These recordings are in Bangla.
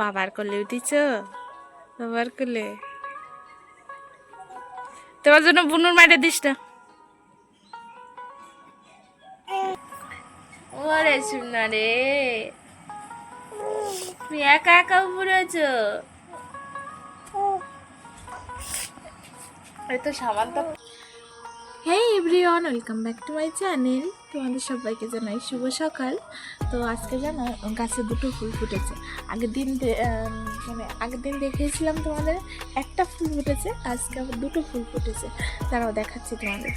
বাবার কোলে উঠিছ? বাবার কোলে? তোমার জন্য বুনুর মাইরে দিস না। ওরে শুনা রে। তুমি একা একা উপরে আছো? এই তো সামান্ত hey everyone welcome back to my channel তোমাদের সবাইকে জানাই শুভ সকাল। তো আজকে জানো, গাছে দুটো ফুল ফুটেছে। আগের দিন মানে আগের দিন দেখিয়েছিলাম তোমাদের, একটা ফুল ফুটেছে, আজকে আবার দুটো ফুল ফুটেছে। তারাও দেখাচ্ছি তোমাদের।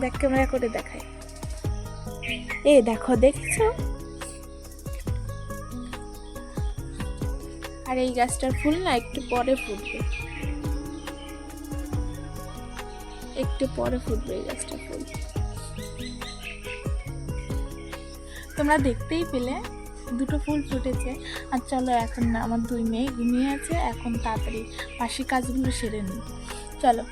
দেখ, ক্যামেরা করে দেখাই। এ, দেখো, দেখছ? আর এই গাছটার ফুল না একটু পরে ফুটবে। একটু পরে ফুটবে এই গাছটা ফুল। তোমরা দেখতেই পেলে, দুটো ফুল ফুটেছে। আর চলো এখন না, আমার দুই মেয়ে ঘুমিয়ে আছে, এখন তাড়াতাড়ি পাশে কাজগুলো সেরে নিই। চলো।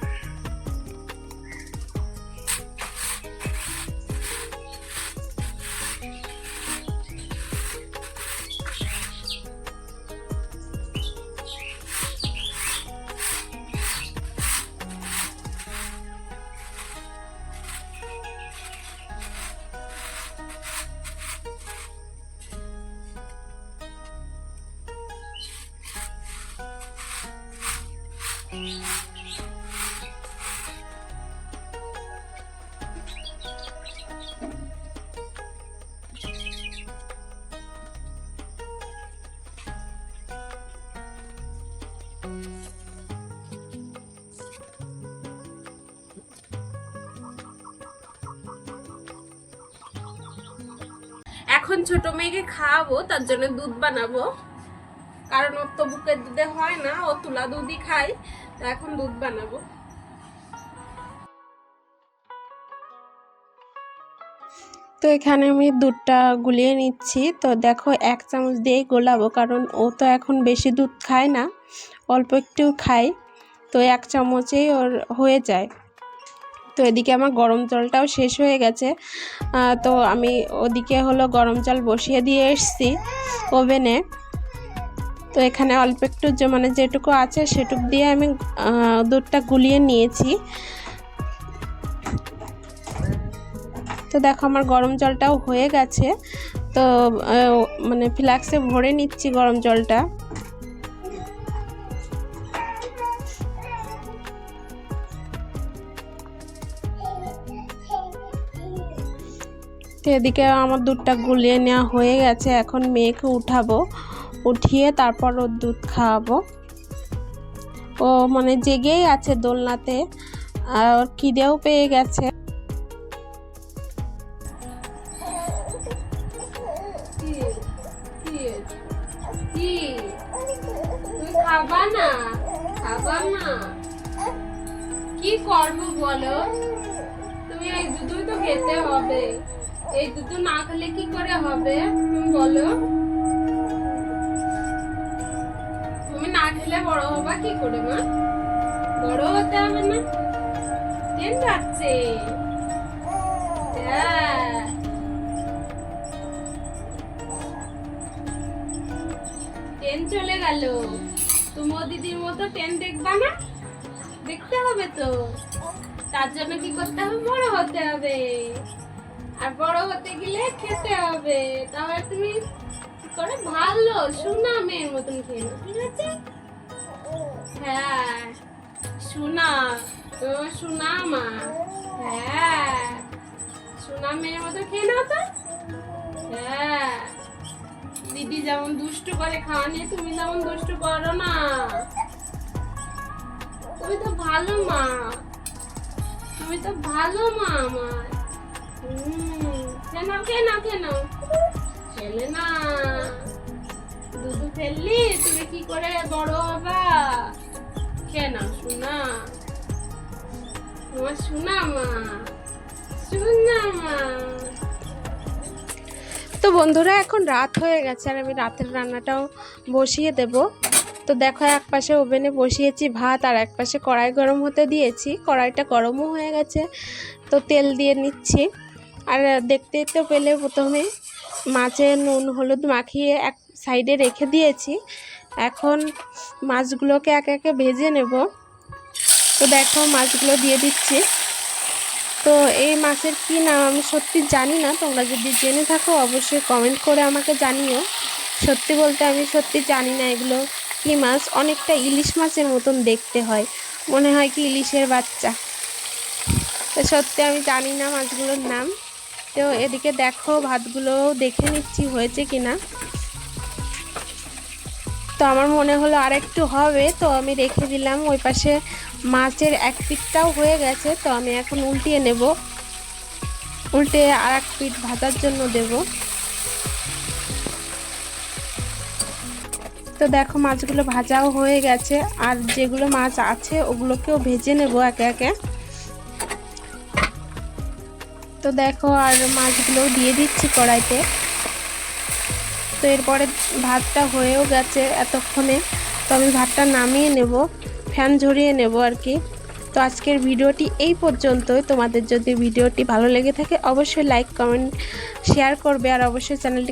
এখন ছোট মেয়েকে খাওয়াবো তার জন্য দুধ বানাবো। কারণ ওর তো বুকের দুধে হয় না, ও তুলা দুধই খায়, তো এখন দুধ বানাবো। তো এখানে আমি দুধটা গুলিয়ে নিচ্ছি। তো দেখো, এক চামচ দিয়েই গোলাবো, কারণ ও তো এখন বেশি দুধ খায় না, অল্প একটু খায়, তো এক চামচেই ওর হয়ে যায়। তো এদিকে আমার গরম জলটাও শেষ হয়ে গেছে। তো আমি ওদিকে হলো গরম জল বসিয়ে দিয়ে এসছি ওভেনে। তো এখানে অল্প একটু যে মানে যেটুকু আছে সেটুকু দিয়ে আমি দুধটা গুলিয়ে নিয়েছি। তো দেখো আমার গরম জলটাও হয়ে গেছে। তো মানে ফ্লাক্সে ভরে নিচ্ছি গরম জলটা। তো এদিকে আমার দুধটা গুলিয়ে নেওয়া হয়ে গেছে। এখন মেয়েকে উঠাবো। উঠিয়ে তারপর ওর দুধ খাওয়াবো। ও মানে জেগেই আছে দোলনাতে, আর খিদেও পেয়ে গেছে। খাবা না কি করব বলো? তুমি এই দুধই তো খেতে হবে। এই দুধ না খেলে কি করে হবে? তুমি বলো। কি করে, মা? বড় হতে হবে না? ট্রেন যাচ্ছে। ট্রেন চলে গেল। তুমি দিদির মতো ট্রেন দেখবা না? দেখতে হবে তো। তার জন্য কি করতে হবে? বড় হতে হবে। আর বড় হতে গেলে খেতে হবে। তাহলে তুমি করে? ভালো শোনা মেয়ের মতন খেয়ে ঠিক আছে? হ্যাঁ। শোনা তো শোনা মা। হ্যাঁ। শোনা মেয়ের মতো খেয়ে নাও তো। হ্যাঁ। দিদি যেমন দুষ্টু করে খাওয়া নিয়ে তুমি যেমন দুষ্টু করো না। তুমি তো ভালো মা। তুমি তো ভালো মা আমার। কেন কেন কেন খেলে না। দুধু ফেললি, তুমি কি করে বড় হবা? কেন? মা। মা। তো বন্ধুরা, এখন রাত হয়ে গেছে আর আমি রাতের রান্নাটাও বসিয়ে দেব। তো দেখো, এক পাশে ওভেনে বসিয়েছি ভাত আর এক পাশে কড়াই গরম হতে দিয়েছি। কড়াইটা গরমও হয়ে গেছে, তো তেল দিয়ে নিচ্ছি। আর দেখতে তো পেলে প্রথমে মাছে নুন, হলুদ মাখিয়ে এক সাইডে রেখে দিয়েছি। এখন মাছগুলোকে একে একে ভেজে নেব। তো দেখো মাছগুলো দিয়ে দিচ্ছি। তো এই মাছের কি নাম আমি সত্যি জানি না। তোমরা যদি জেনে থাকো, অবশ্যই কমেন্ট করে আমাকে জানিও। সত্যি বলতে আমি সত্যি জানি না এগুলো কি মাছ। অনেকটা ইলিশ মাছের মতন দেখতে হয়। মনে হয় কি ইলিশের বাচ্চা। তো সত্যি আমি জানি না মাছগুলোর নাম। তো এদিকে দেখো ভাতগুলো দেখে নিচ্ছি হয়েছে কিনা। তো আমার মনে হলো আর একটু হবে, তো আমি রেখে দিলাম। ওই পাশে মাছের এক পিঠটাও হয়ে গেছে, তো আমি এখন উল্টিয়ে নেব। উল্টে আর এক পিঠ ভাজার জন্য দেব। তো দেখো মাছগুলো ভাজাও হয়ে গেছে, আর যেগুলো মাছ আছে ওগুলোকেও ভেজে নেব একে একে। তো দেখো আর মাছগুলোও দিয়ে দিচ্ছি কড়াইতে। তো এরপরে ভাতটা হয়েও গেছে এতক্ষণে। তো আমি ভাতটা নামিয়ে নেব, ফ্যান ঝরিয়ে নেব আর কি। তো আজকের ভিডিওটি এই পর্যন্তই। তোমাদের যদি ভিডিওটি ভালো লেগে থাকে, অবশ্যই লাইক কমেন্ট শেয়ার করবে আর অবশ্যই চ্যানেলটি